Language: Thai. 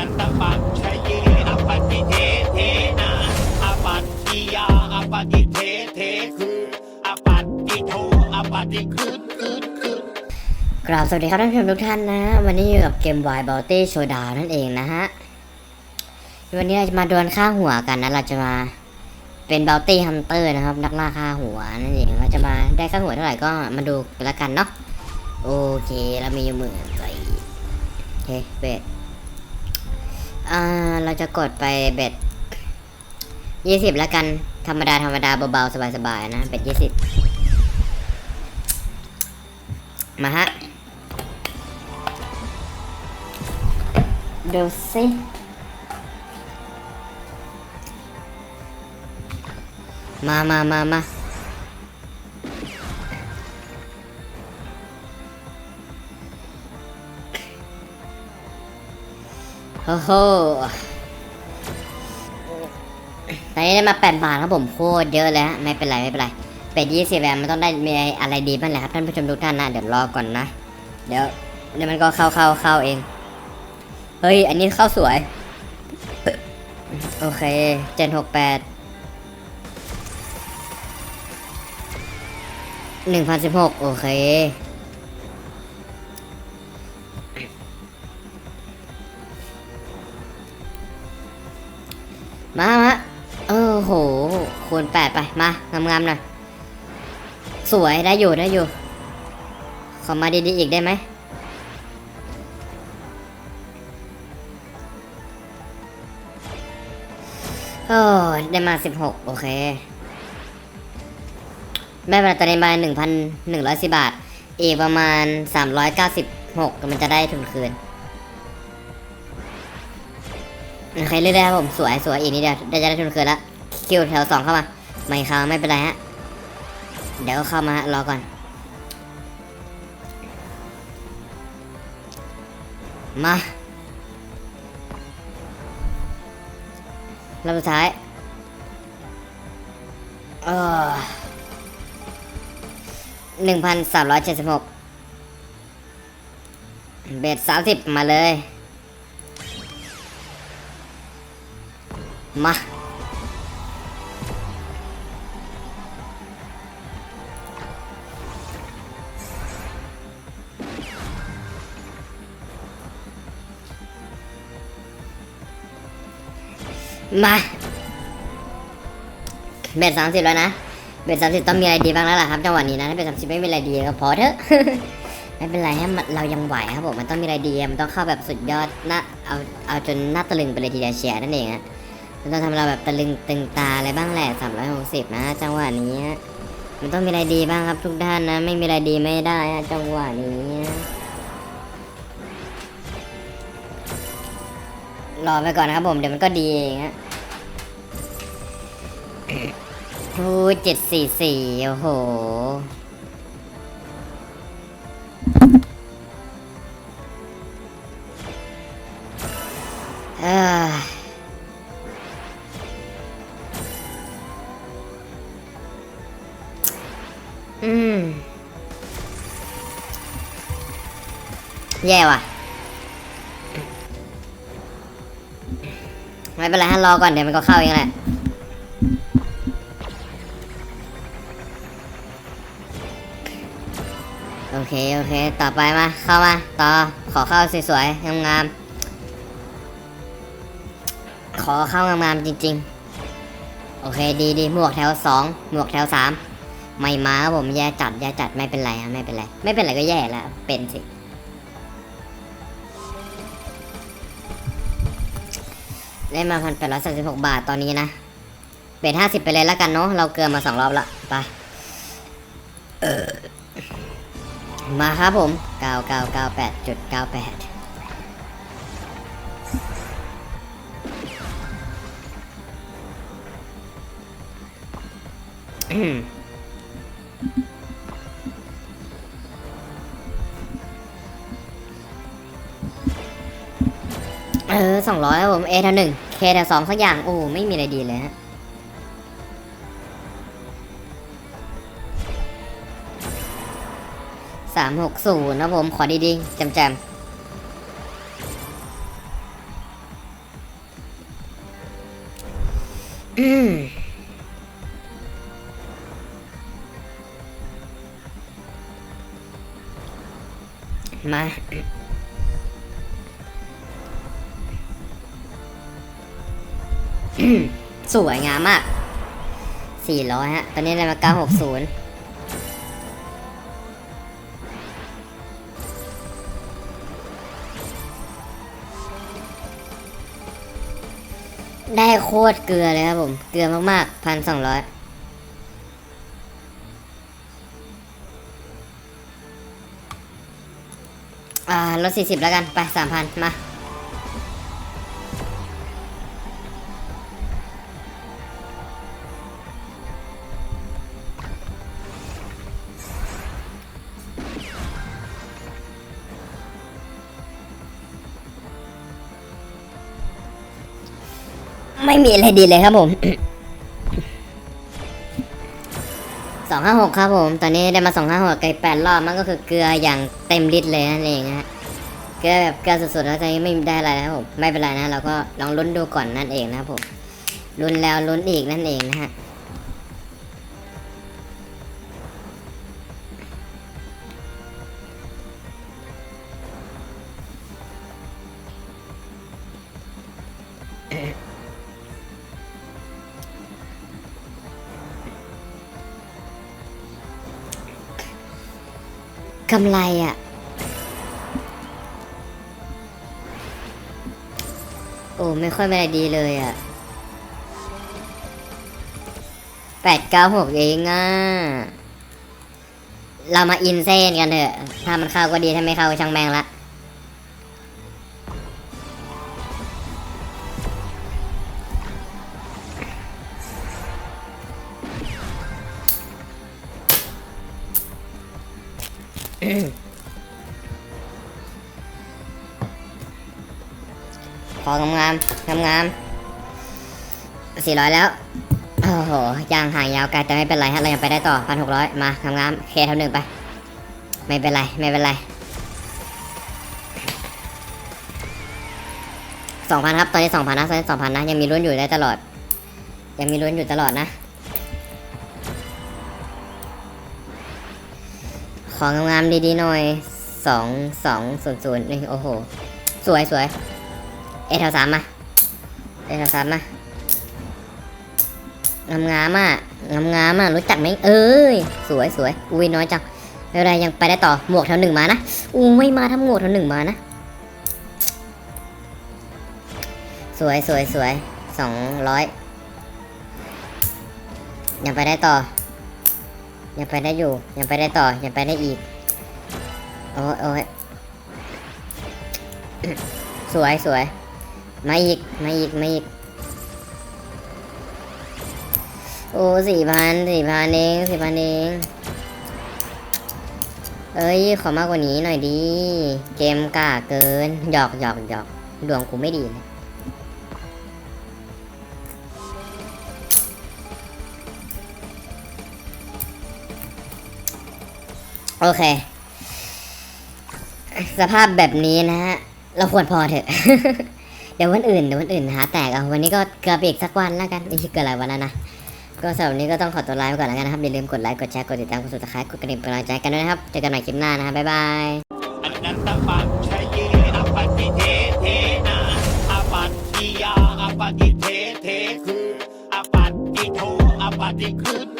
นันตปัจชเยอปฏิเทเทนะอปัตติยาอปฏิเทเทคืออปัตติโทอปฏิคืนคืนคืนกราบสวัสดีครับท่านผู้ชมทุกท่านนะ วันนี้อยู่กับเกม Y b o u t y Showdown นั่นเองนะฮะ วันนี้เราจะมาดวลค่าหัวกันนะ เราจะมาเป็น Bounty Hunter นะครับ นักล่าค่าหัวนั่นเอง เราจะมาได้ค่าหัวเท่าไหร่ก็มาดูกันละกันเนาะ โอเค เรามีอยู่หมื่นใจโอเคเบ็ด อ่าเราจะกดไปเบ็ดยี่สิบละกัน ธรรมดาธรรมดาเบาๆสบายๆนะเบ็ดยี่สิบมาฮะ ดูสิมามามามา อ้โหตอนนี้ได้มาแปดบาทครับผมโคตรเยอะเลยฮะไม่เป็นไรไม่เป็นไรเป็ดยี่สิบแวนมันต้องได้มีอะไรดีบ้างแหละครับท่านผู้ชมทุกท่านนะเดี๋ยวรอก่อนนะ เดี๋ยวเดี๋ยวมันก็เข้าเข้าเข้าเอง เฮ้ย อันนี้เข้าสวย โอเคเจ็ดหกแปดหนึ่งพันสิบหกโอเค มามาโอ้โหคูณแปดไปมางามๆหน่อยสวยได้อยู่ได้อยู่ขอมาดีๆอีกได้ไหมโอ้ได้มาสิบหกโอเคไม่เป็นตอนนี้มาหนึ่งพันหนึ่งร้อยสิบาท อีกประมาณสามร้อยเก้าสิบหกมันจะได้ทุนคืน โอเคเรื่อยๆครับผมสวยสวยอีกนิดเดียวได้จะได้ทุนคืนละคิวแถวสองเข้ามาไม่เข้าไม่เป็นไรฮะเดี๋ยวเข้ามารอก่อน มาลำสุดท้ายเออหนึ่งพันสามร้อยเจ็ดสิบหกเบ็ดสามสิบมาเลย มา มาเบ็ดสามสิบแล้วนะ เบ็ดสามสิบต้องมีอะไรดีบ้างแล้วล่ะครับจังหวะนี้นะถ้าเบ็ดสามสิบไม่มีอะไรดีก็พอเถอะไม่เป็นไรฮะมันเรายังไหวครับผมมันต้องมีอะไรดีมันต้องเข้าแบบสุดยอดน่าเอาเอาจนหน้าตะลึงไปเลยทีเดียวเชียร์นั่นเองฮะ มันต้องทำเราแบบตะลึงตึงตาอะไรบ้างแหละสามร้อยหกสิบนะจังหวะนี้ มันต้องมีอะไรดีบ้างครับทุกท่านนะ ไม่มีอะไรดีไม่ได้จังหวะนี้รอไปก่อนนะครับผมเดี๋ยวมันก็ดีเองฮะโอ้เจ็ดสี่สี่โอ้โห แย่ว่ะ ไม่เป็นไรฮะรอก่อนเดี๋ยวมันก็เข้าเองแหละ โอเค โอเค ต่อไปมา เข้ามา ต่อ ขอเข้าสวยๆ งามๆ ขอเข้างามๆจริง ๆ โอเค ดีดีหมวกแถวสองหมวกแถวสามไม่มาผมแย่จัดแย่จัดไม่เป็นไรฮะไม่เป็นไร ไม่เป็นไรก็แย่แล้วเป็นสิ ได้มาพันแปดร้อยสามสิบหกบาทตอนนี้นะเป็นห้าสิบไปเลยแล้วกันเนาะ เราเกินมาสองรอบละ ไปมาครับผม9998.98อืมเออสองร้อ องร้อยครับผมเ A แถวหนึ่งเ K แถวสองสักอย่าง โอ้ไม่มีอะไรดีเลยฮะสามหกศูนย์นะผม ขอดีๆแจมๆมา สวยงามมากสี่ร้อยฮะ ตอนนี้ได้มาเก้าหกศูนย์ได้โคตรเกลือเลยครับผม เกลือมากๆพันสองร้อยอ่าลดสี่สิบแล้วกัน ไปสามพันมา ไม่มีอะไรดีเลยครับผมสองห้าหกครับผม ตอนนี้ได้มาสองห้าหกไกลแปดรอบมันก็คือเกลืออย่างเต็มฤทธิ์เลยนั่นเองฮะเกลือแบบเกลือสุดๆแล้วตอนนี้ไม่ได้อะไรนะครับผมไม่เป็นไรนะเราก็ลองลุ้นดูก่อนนั่นเองนะครับผมลุ้นแล้วลุ้นอีกนั่นเองนะฮะ กำไรอะโอ้ไม่ค่อยไม่ได้ดีเลยอะแปดเก้าหกเองอะ เรามาอินเซนกันเถอะ ถ้ามันเข้าก็ดี ถ้าไม่เข้าก็ช่างแมงละ พองามงามงามงามสี่ร้อยแล้ว โอ้โหยางห่างยาวไกลแต่ไม่เป็นไรฮะเรายังไปได้ต่อพันหกร้อยมางามงามเคเท่าหนึ่งไป ไม่เป็นไรไม่เป็นไรสองพันครับ ตอนนี้สองพันนะตอนนี้สองพันนะ ยังมีลุ้นอยู่ได้ตลอด ยังมีลุ้นอยู่ตลอดนะ ของงามๆดีๆหน่อยสองสองศูนย์ศูนย์นี่โอ้โห สวยสวยเอแถวสามมาเอแถวสามมางามงามอะงามงามอะรู้จักไหมเอ้ยสวยสวยอุ้ยน้อยจังไม่เป็นไรยังไปได้ต่อหมวกแถวหนึ่งมานะอู้ไม่มาถ้าหมวกแถวหนึ่งมานะ สวยสวยสวยสองร้อยยังไปได้ต่อ ยังไปได้อยู่ยังไปได้ต่อยังไปได้อีกโอ้ยโอ้ยสวยสวยมาอีกมาอีกมาอีกโอ้สี่พันสี่พันเองสี่พันเองเอ้ยขอมากกว่านี้หน่อยดี เกมกล้าเกินหยอกหยอกหยอกดวงกูไม่ดีเลย โอเค สภาพแบบนี้นะฮะ เราควรพอเถอะ เดี๋ยววันอื่นเดี๋ยววันอื่นหาแตกเอาวันนี้ก็เกือบอีกสักวันแล้วกันนี่เกิดอะไรวันแล้วนะ ก็สำหรับวันนี้ก็ต้องขอตัวลาไปก่อนแล้วกันนะครับ อย่าลืมกดไลค์ กดแชร์ กดติดตาม กด subscribe กดกระดิ่งเป็นกำลังใจกันด้วยนะครับ เจอกันใหม่คลิปหน้านะครับบ๊ายบายอนันตปัจชยเยอปฏิเทเทนะอปัตติยาอปฏิเทเทคืออปัตติโทอปฏิคืนคืน